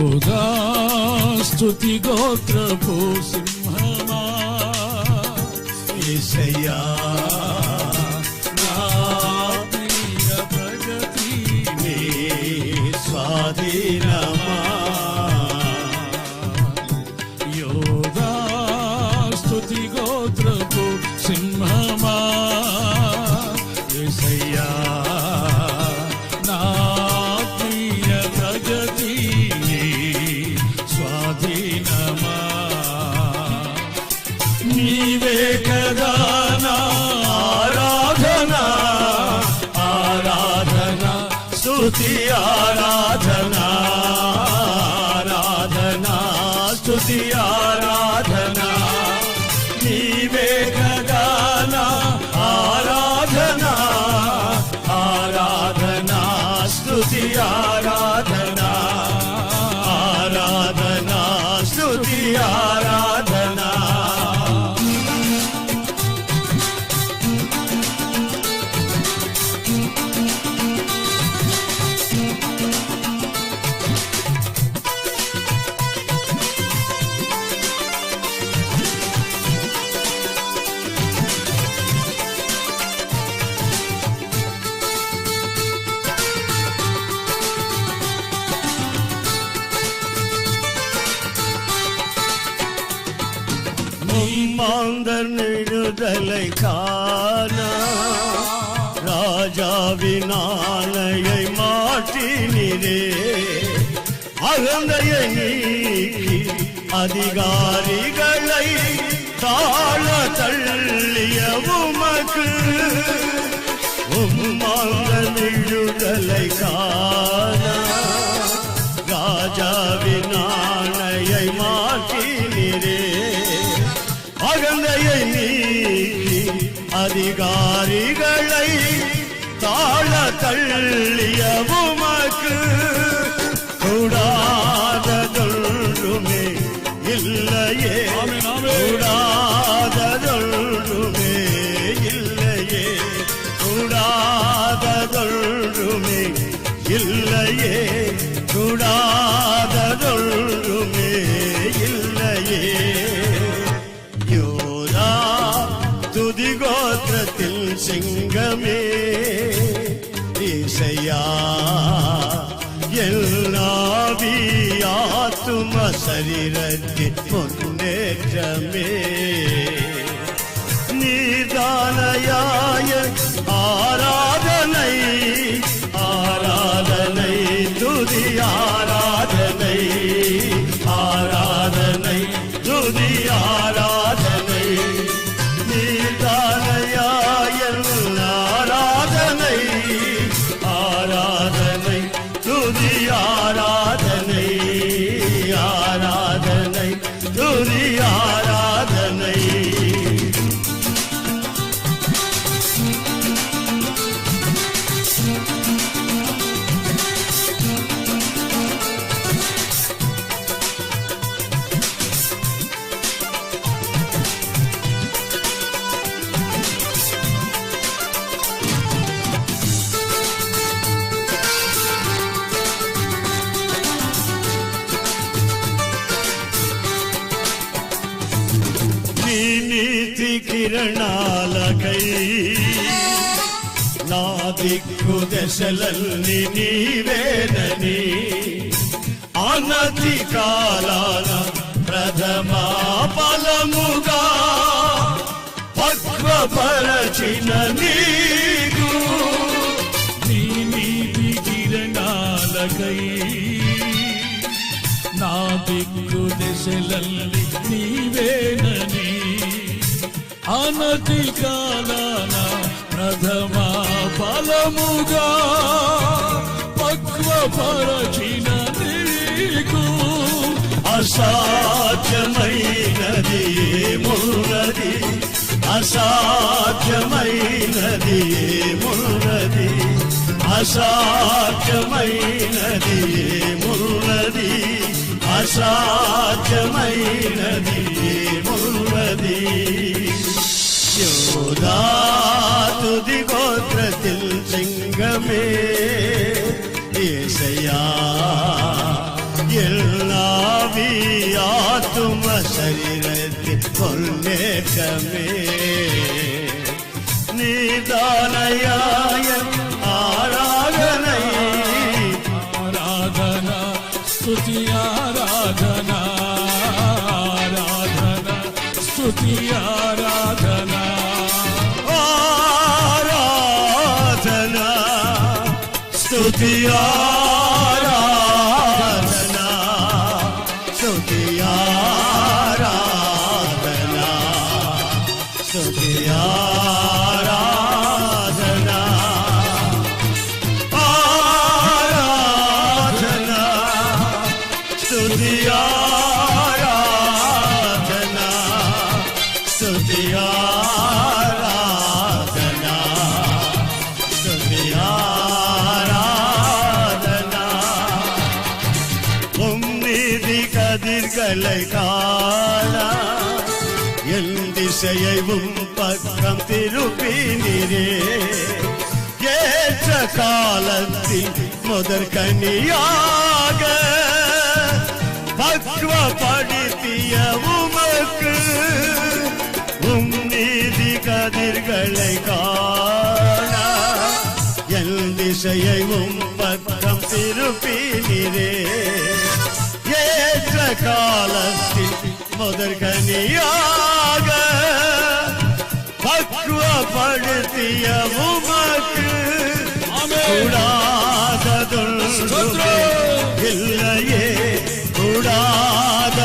యోగా స్తుతి గోత్రపు సింహమా ఏసయ్యా ಸ್ತುತಿಯಾರ மாந்தர் காண. ராஜாவின் ஆணையை மாற்றினே அகந்தையை நீக்கி அதிகாரிகளை தாழ தள்ளிய உமக்கு. உம்மாந்தர் நெடுதலை காண அதிகாரிகளை தாழ தள்ளிய உமக்கு கூடாததொன்றுமே இல்லையே. ஆமென், சிங்கமே இசையா எல்லாவியாத்தும சரீரத்தின் பொன்னேற்றமே நீதானயாய ஆரா yara. కిరణాలకై నా దిక్కు దశలల్ని నీవేనని అనతి కాలాన ప్రథమా ఫలముగా పక్వపరచిన నీకు నీ నీతి కిరణాలకై నా దిక్కు దశలల్లి నీవేనని అనతి కాలాన ప్రథమ ఫలముగా పక్వపరచిన నీకు అసాధ్యమైనది ఏమున్నది అసాధ్యమైనది ఏమున్నది అసాధ్యమైనది ఏమున్నది అసాధ్యమైనది ఉన్నది യോദാതുതി ഗോത്രത്തിൽ സിംഗമേ ഏസയാ എല്ലാവിയാത്തുമ ശരീരത്തിൽ കൊല്ലേക്കമേ നീദാനയായ ആരാധനൈ ആരാധന സ്തുതിയ శృతియారాధన శృతియారాధన శృతియారాధన ఆరాధన శృతియారాధన శృతియారాధన திருப்பினீரே ஏற்ற காலத்தில் முதற் கனியாக பக்குவப்படுத்திய உமக்கு உம் நீதி கதிர்களை காண என் திசையை உம் பக்கம் திருப்பினீரே. ஏற்ற காலத்தில் முதற்கனியாக பக்குவப்படுத்திய உமக்கு கூடாததொன்றுமே இல்லையே கூடாததொன்றுமே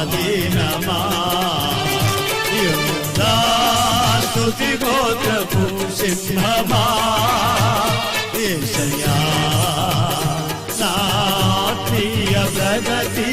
స్వాధీనమా యుద్ధి గోత్రపు సింహమా. ఏషయా నా ప్రియ ప్రగతి.